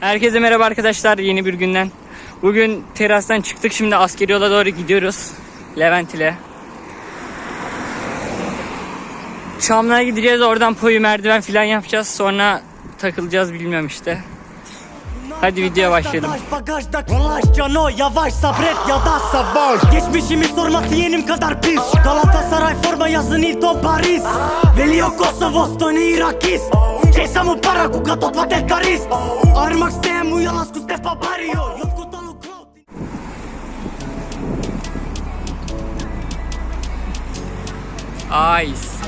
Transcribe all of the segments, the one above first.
Herkese merhaba arkadaşlar yeni bir günden. Bugün terastan çıktık şimdi askeri yola doğru gidiyoruz. Levent ile. Çamlığa gideceğiz oradan poyu merdiven falan yapacağız. Sonra takılacağız bilmiyorum işte. Hadi videoya başlayalım. Bagaj bagajda Yavaş cano yavaş sabret ya da savaş Geçmişimi sorma yeğenim kadar pis Galatasaray forma yazın Hilton Paris Velio Kosovo Stoni Irakis To dva del karis Armak stem u jalasku Stefa Barrio Jotku tolu klot Ice.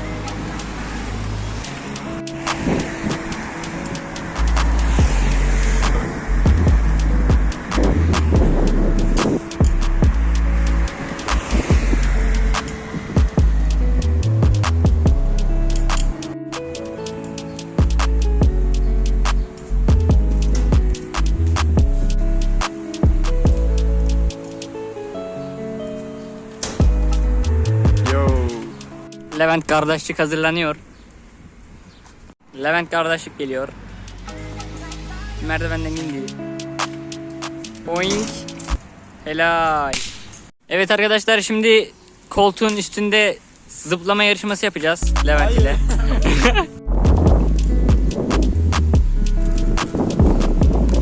Levent kardeşlik hazırlanıyor. Levent kardeşlik geliyor. Merdivenden indi. Boing. Helal. Evet arkadaşlar şimdi koltuğun üstünde zıplama yarışması yapacağız Levent ile.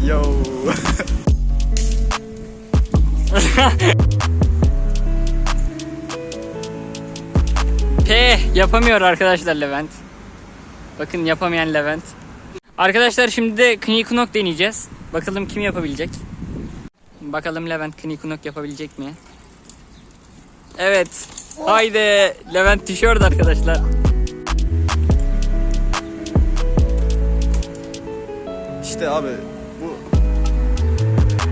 Yo. P yapamıyor arkadaşlar Levent. Bakın yapamayan Levent. Arkadaşlar şimdi de Knikunok deneyeceğiz. Bakalım kim yapabilecek. Bakalım Levent Knikunok yapabilecek mi? Evet. Haydi Levent düşüyordu arkadaşlar. İşte abi bu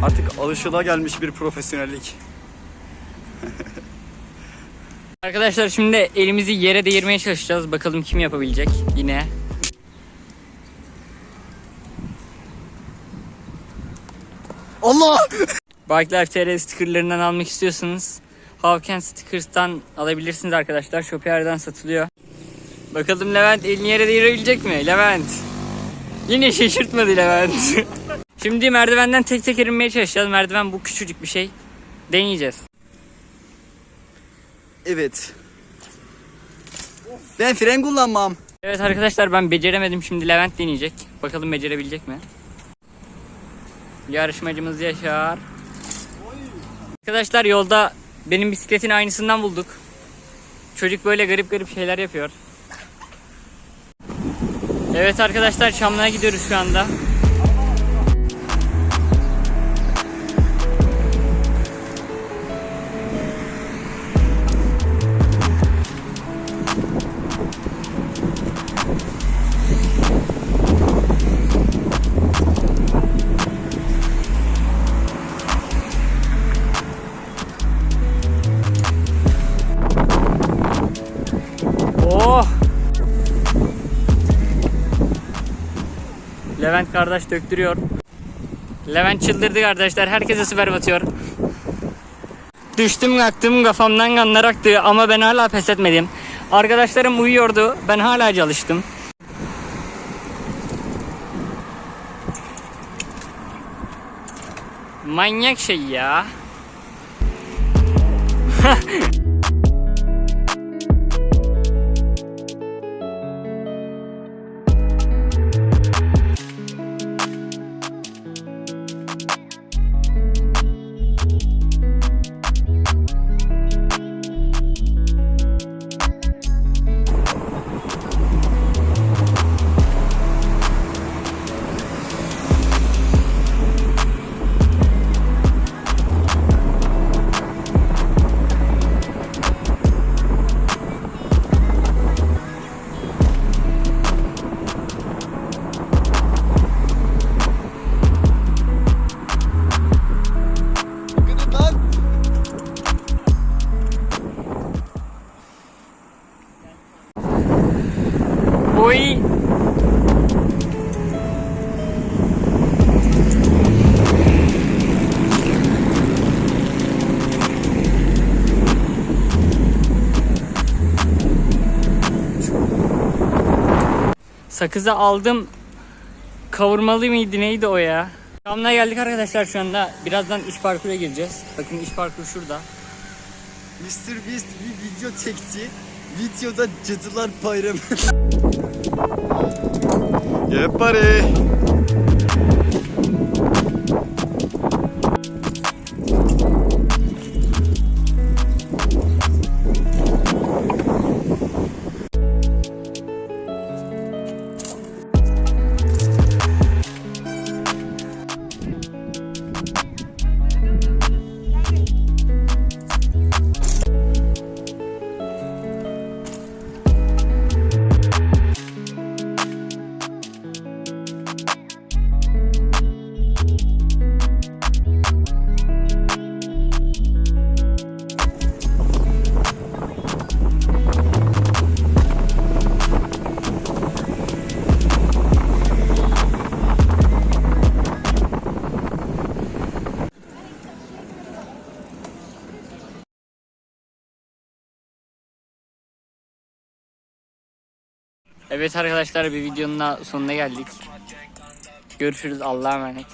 artık alışılagelmiş bir profesyonellik. Arkadaşlar şimdi elimizi yere değirmeye çalışacağız. Bakalım kim yapabilecek yine. Allah! Bike Life TR stickerlarından almak istiyorsanız Havken Stickers'tan alabilirsiniz arkadaşlar. Shopier'den satılıyor. Bakalım Levent elini yere değirebilecek mi? Levent. Yine şaşırtmadı Levent. Şimdi merdivenden tek tek inmeye çalışacağız. Merdiven bu küçücük bir şey. Deneyeceğiz. Evet. Ben fren kullanmam. Evet arkadaşlar ben beceremedim. Şimdi Levent deneyecek. Bakalım becerebilecek mi? Yarışmacımız Yaşar. Arkadaşlar yolda benim bisikletin aynısından bulduk. Çocuk böyle garip garip şeyler yapıyor. Evet arkadaşlar Çamlı'ya gidiyoruz şu anda. Levent kardeş döktürüyor. Levent çıldırdı arkadaşlar. Herkese süper batıyor. Düştüm kalktım kafamdan kanlar aktı ama ben hala pes etmedim. Arkadaşlarım uyuyordu. Ben hala çalıştım. Manyak şey ya. Sakızı aldım. Kavurmalı mıydı neydi o ya? Tamamına geldik arkadaşlar şu anda. Birazdan iş parkura gireceğiz. Bakın iş parkuru şurada. Mr. Beast bir video çekti. Videoda Cadılar Bayramı. Yeppari. Evet arkadaşlar bir videonun sonuna geldik. Görüşürüz Allah'a emanet.